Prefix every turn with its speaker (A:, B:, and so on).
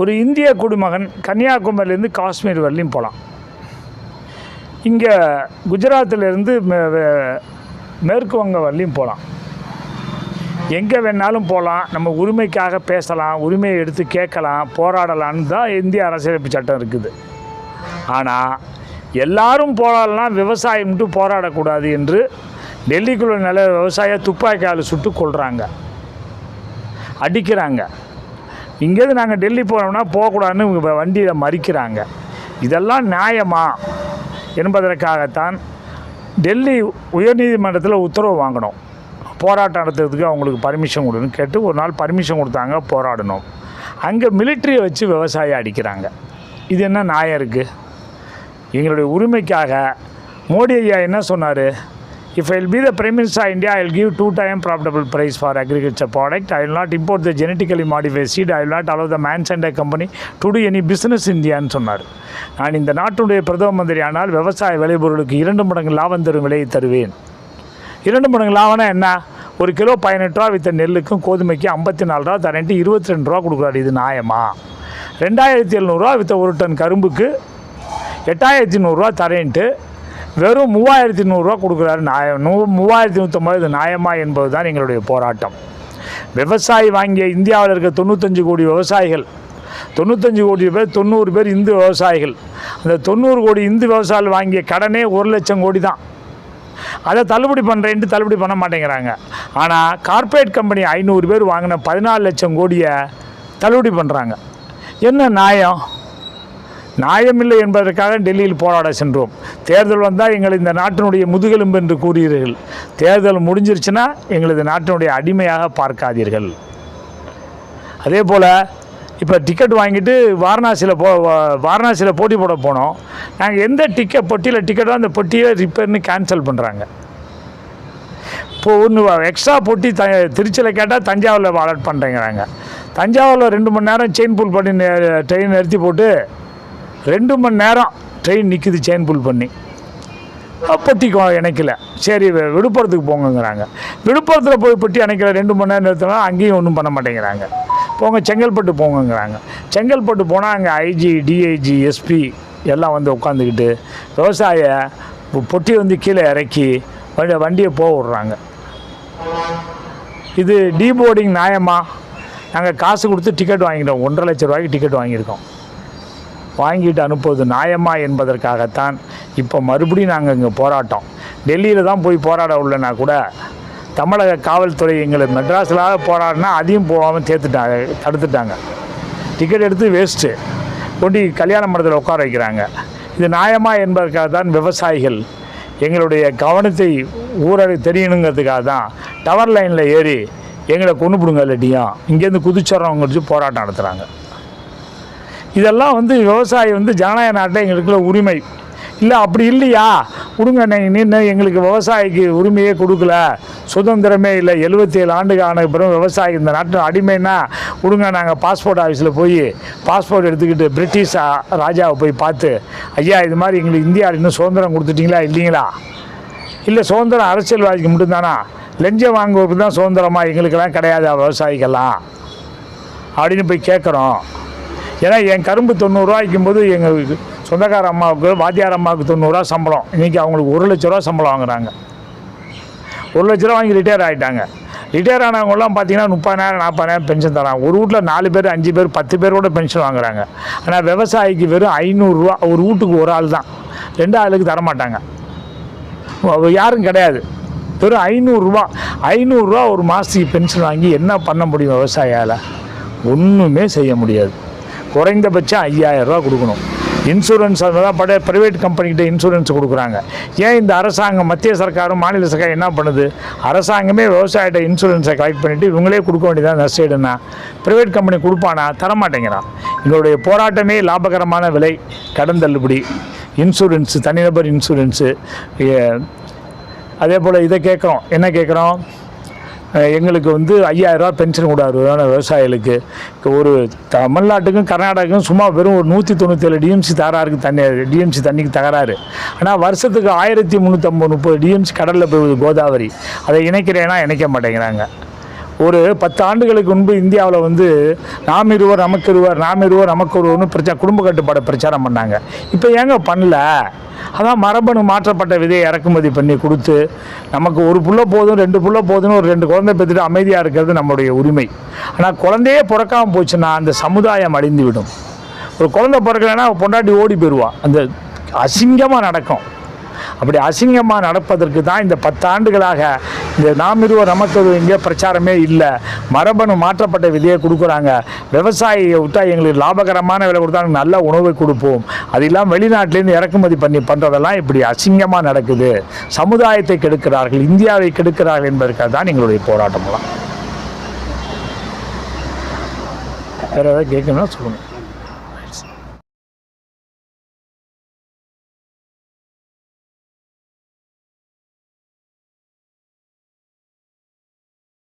A: ஒரு இந்திய குடிமகன் கன்னியாகுமரியிலேருந்து காஷ்மீர் வரலையும் போகலாம். இங்கே குஜராத்திலேருந்து மேற்கு வங்க வரலையும் போகலாம். எங்கே வேணாலும் போகலாம். நம்ம உரிமைக்காக பேசலாம் உரிமையை எடுத்து கேட்கலாம் போராடலான்னு தான் இந்திய அரசியலமைப்பு சட்டம் இருக்குது. ஆனால் எல்லாரும் போராடலாம் விவசாயம் மட்டும் போராடக்கூடாது என்று டெல்லிக்குள்ள நில விவசாய துப்பாக்கியால் சுட்டு கொள்கிறாங்க அடிக்கிறாங்க. இங்கேருந்து நாங்கள் டெல்லி போனோம்னா போகக்கூடாதுன்னு இவங்க வண்டியில் மறிக்கிறாங்க. இதெல்லாம் நியாயமா என்பதற்காகத்தான் டெல்லி உயர்நீதிமன்றத்தில் உத்தரவு வாங்கினோம் போராட்டம் நடத்துறதுக்கு அவங்களுக்கு பர்மிஷன் கொடுன்னு கேட்டு ஒரு நாள் பர்மிஷன் கொடுத்தாங்க போராடணும். அங்கே மிலிட்ரியை வச்சு விவசாயம் அடிக்கிறாங்க. இது என்ன நியாயம் இருக்குது எங்களுடைய உரிமைக்காக மோடி ஐயா என்ன சொன்னார்? If I'll be the prime minister India I give two time profitable price for agriculture product I will not import the genetically modify seed I will not allow the men's and company to to any business இந்தியான்னு சொன்னார். நான் இந்த நாட்டுடைய பிரதம மந்திரி ஆனால் விவசாய விளைபொருளுக்கு இரண்டு மடங்கு லாபம் தரும் விலையை தருவேன். இரண்டு மடங்கு லாபம்னா என்ன? ஒரு கிலோ பதினெட்டு ரூபா வித்த நெல்லுக்கும் கோதுமைக்கும் ஐம்பத்தி நாலு ரூபா தரேன்ட்டு இருபத்தி ரெண்டு ரூபா கொடுக்குறாரு. இது நியாயமா? ரெண்டாயிரத்தி எழுநூறுவா வித்த ஒரு டன் கரும்புக்கு எட்டாயிரத்தி நூறுரூவா தரேன்ட்டு வெறும் மூவாயிரத்தி நூறுரூவா கொடுக்குறாரு நியாயம் நூ மூவாயிரத்தி நூற்றம்பது இது நியாயமா என்பது தான் எங்களுடைய போராட்டம். விவசாயி வாங்கிய இந்தியாவில் இருக்க தொண்ணூத்தஞ்சு கோடி விவசாயிகள் தொண்ணூத்தஞ்சு கோடி பேர் தொண்ணூறு பேர் இந்து விவசாயிகள். அந்த தொண்ணூறு கோடி இந்து விவசாயிகள் வாங்கிய கடனே ஒரு லட்சம் கோடி தான் அதை தள்ளுபடி பண்ணுறேன்ட்டு தள்ளுபடி பண்ண மாட்டேங்கிறாங்க. ஆனால் கார்ப்பரேட் கம்பெனி ஐநூறு பேர் வாங்கின பதினாலு லட்சம் கோடியை தள்ளுபடி பண்ணுறாங்க என்ன நியாயம்? நியாயமில்லை என்பதற்காக டெல்லியில் போராட சென்றோம். தேர்தல் வந்தால் எங்களை இந்த நாட்டினுடைய முதுகெலும்பு என்று கூறுகிறீர்கள். தேர்தல் முடிஞ்சிருச்சுன்னா எங்களது நாட்டினுடைய அடிமையாக பார்க்காதீர்கள். அதே போல் இப்போ டிக்கெட் வாங்கிட்டு வாரணாசியில் போ வாரணாசியில் போட்டி போட போனோம். நாங்கள் எந்த டிக்கெட் பொட்டியில் டிக்கெட்டோ அந்த பொட்டியை ரிப்பேர்னு கேன்சல் பண்ணுறாங்க இப்போ ஒன்று எக்ஸ்ட்ரா பொட்டி த திருச்சியில் கேட்டால் தஞ்சாவூரில் அலர்ட் பண்ணுறேங்கிறாங்க தஞ்சாவூரில் ரெண்டு மணி நேரம் செயின் புல் பண்ணி ட்ரெயின் நிறுத்தி போட்டு ரெண்டு மணி நேரம் ட்ரெயின் நிற்குது செயின் புல் பண்ணி. அஹ் இணைக்கல. சரி விழுப்புரத்துக்கு போங்கங்கிறாங்க. விழுப்புரத்தில் போய் பொட்டி அணைக்கல ரெண்டு மணி நேரம் நிறுத்தினா அங்கேயும் ஒன்றும் பண்ண மாட்டேங்கிறாங்க. போங்க செங்கல்பட்டு போங்கங்கிறாங்க. செங்கல்பட்டு போனால் அங்கே ஐஜி டிஐஜி எஸ்பி எல்லாம் வந்து உட்காந்துக்கிட்டு விவசாய பொட்டி வந்து கீழே இறக்கி வண்டி வண்டியை போக விட்றாங்க. இது டீபோர்டிங் நியாயமா? நாங்கள் காசு கொடுத்து டிக்கெட் வாங்கிட்டோம். ஒன்றரை லட்ச ரூபாய்க்கு டிக்கெட் வாங்கியிருக்கோம். வாங்கிட்டு அனுப்புவது நியாயமா என்பதற்காகத்தான் இப்போ மறுபடியும் நாங்கள் இங்கே போராட்டம். டெல்லியில் தான் போய் போராட உள்ளனா கூட தமிழக காவல்துறை எங்களை மெட்ராஸில் போராடினா அதையும் போகாமல் சேர்த்துட்டாங்க தடுத்துட்டாங்க. டிக்கெட் எடுத்து வேஸ்ட்டு கொண்டு கல்யாண மண்டபத்தில் உட்கார வைக்கிறாங்க. இது நியாயமா என்பதற்காக தான் விவசாயிகள் எங்களுடைய கவனத்தை ஊரடி தெரியணுங்கிறதுக்காக தான் டவர் லைனில் ஏறி எங்களை கொண்டு பிடுங்க இல்லாட்டியும் இங்கேருந்து குதிச்சறவங்க போராட்டம் நடத்துகிறாங்க இதெல்லாம் வந்து விவசாயி வந்து ஜனநாயக நாட்டில் எங்களுக்குள்ள உரிமை. இல்லை அப்படி இல்லையா? கொடுங்க நீங்கள் நின்று எங்களுக்கு விவசாயிக்கு உரிமையே கொடுக்கல. சுதந்திரமே இல்லை. எழுபத்தி ஏழு ஆண்டுக்கு ஆன பிறகு விவசாயி இந்த நாட்டில் அடிமைன்னா கொடுங்க நாங்கள் பாஸ்போர்ட் ஆஃபீஸில் போய் பாஸ்போர்ட் எடுத்துக்கிட்டு பிரிட்டிஷ் ராஜாவை போய் பார்த்து ஐயா இது மாதிரி எங்களுக்கு இந்தியாவில் இன்னும் சுதந்திரம் கொடுத்துட்டிங்களா இல்லைங்களா? இல்லை சுதந்திரம் அரசியல்வாதிக்கு மட்டும்தானா? லஞ்சம் வாங்குவதுக்கு தான் சுதந்திரமாக எங்களுக்கெல்லாம் கிடையாது விவசாயிக்கெல்லாம்? அப்படின்னு போய் கேட்குறோம் ஏன்னா என் கரும்பு தொண்ணூறுரூவாய்க்கும் போது எங்கள் சொந்தக்கார அம்மாவுக்கு வாத்தியார் அம்மாவுக்கு தொண்ணூறுரூவா சம்பளம். இன்றைக்கி அவங்களுக்கு ஒரு லட்ச ரூபா சம்பளம் வாங்குறாங்க. ஒரு லட்ச ரூபா வாங்கி ரிட்டையர் ஆகிட்டாங்க ரிட்டையர் ஆனவங்களாம் பார்த்தீங்கன்னா முப்பதாயிரம் நாற்பதாயிரம் பென்ஷன் தராங்க. ஒரு வீட்டில் நாலு பேர் அஞ்சு பேர் பத்து பேரோட பென்ஷன் வாங்குறாங்க. ஆனால் விவசாயிக்கு வெறும் ஐநூறுரூவா ஒரு வீட்டுக்கு ஒரு ஆள் தான். ரெண்டு ஆளுக்கு தரமாட்டாங்க யாரும் கிடையாது. வெறும் ஐநூறுரூவா ஐநூறுரூவா ஒரு மாதத்துக்கு பென்ஷன் வாங்கி என்ன பண்ண முடியும் விவசாயியால்? ஒன்றுமே செய்ய முடியாது. குறைந்தபட்சம் ஐயாயிரம் ரூபா கொடுக்கணும். இன்சூரன்ஸ் தான் பட ப்ரைவேட் கம்பெனிக்கிட்ட இன்சூரன்ஸ் கொடுக்குறாங்க. ஏன் இந்த அரசாங்கம் மத்திய சர்க்காரும் மாநில சர்க்காரும் என்ன பண்ணுது? அரசாங்கமே விவசாயிட்ட இன்சூரன்ஸை கலெக்ட் பண்ணிவிட்டு இவங்களே கொடுக்க வேண்டியதான் நஷ்டீடுனா ப்ரைவேட் கம்பெனி கொடுப்பானா? தரமாட்டேங்கிறான். எங்களுடைய போராட்டமே லாபகரமான விலை கடன் தள்ளுபடி இன்சூரன்ஸு தனிநபர் இன்சூரன்ஸு அதே போல் இதை கேட்குறோம். என்ன கேட்குறோம்? எங்களுக்கு வந்து ஐயாயிரரூவா பென்ஷன் கொடுக்குறாரு விவசாயிகளுக்கு. ஒரு தமிழ்நாட்டுக்கும் கர்நாடகாவுக்கும் சும்மா வெறும் ஒரு நூற்றி தொண்ணூற்றேழு டிஎம்சி தகராறுக்கு தண்ணி டிஎம்சி தண்ணிக்கு தகராறு. ஆனால் வருஷத்துக்கு ஆயிரத்தி முந்நூற்றம்பது முப்பது டிஎம்சி கடலில் போய் கோதாவரி. அதை இணைக்கிறேன்னா இணைக்க மாட்டேங்கிறாங்க. ஒரு பத்து ஆண்டுகளுக்கு முன்பு இந்தியாவில் வந்து நாம் இருவர் நமக்கு இருவர் நாம் இருவர் நமக்கு ஒருவர்னு பிரச்சா குடும்ப கட்டுப்பாடு பிரச்சாரம் பண்ணாங்க. இப்போ ஏங்க பண்ணல? அதான் மரபணு மாற்றப்பட்ட விதையை இறக்குமதி பண்ணி கொடுத்து நமக்கு ஒரு புள்ள போதும் ரெண்டு புள்ள போதும்னு ஒரு ரெண்டு குழந்தை பெற்றுட்டு அமைதியாக இருக்கிறது நம்மளுடைய உரிமை. ஆனால் குழந்தையே பிறக்காமல் போச்சுன்னா அந்த சமுதாயம் அழிந்து விடும் ஒரு குழந்தை பிறக்கலைன்னா பொண்டாட்டி ஓடி போயிடுவான் அந்த அசிங்கமாக நடக்கும். அப்படி அசிங்கமாக நடப்பதற்கு தான் இந்த பத்தாண்டுகளாக இந்த நாம் இருவர் நமக்கு ஒரு இங்கே பிரச்சாரமே இல்லை. மரபணு மாற்றப்பட்ட விதையை கொடுக்குறாங்க. விவசாயியை விட்டா எங்களுக்கு லாபகரமான விலை கொடுத்தா நல்ல உணவை கொடுப்போம். அது இல்லாமல் வெளிநாட்டிலேருந்து இறக்குமதி பண்ணி பண்ணுறதெல்லாம் இப்படி அசிங்கமாக நடக்குது. சமுதாயத்தை கெடுக்கிறார்கள் இந்தியாவை கெடுக்கிறார்கள் என்பதற்காக தான் எங்களுடைய போராட்டம்லாம் வேறு ஏதாவது கேட்கணும்னா சொல்லுங்கள்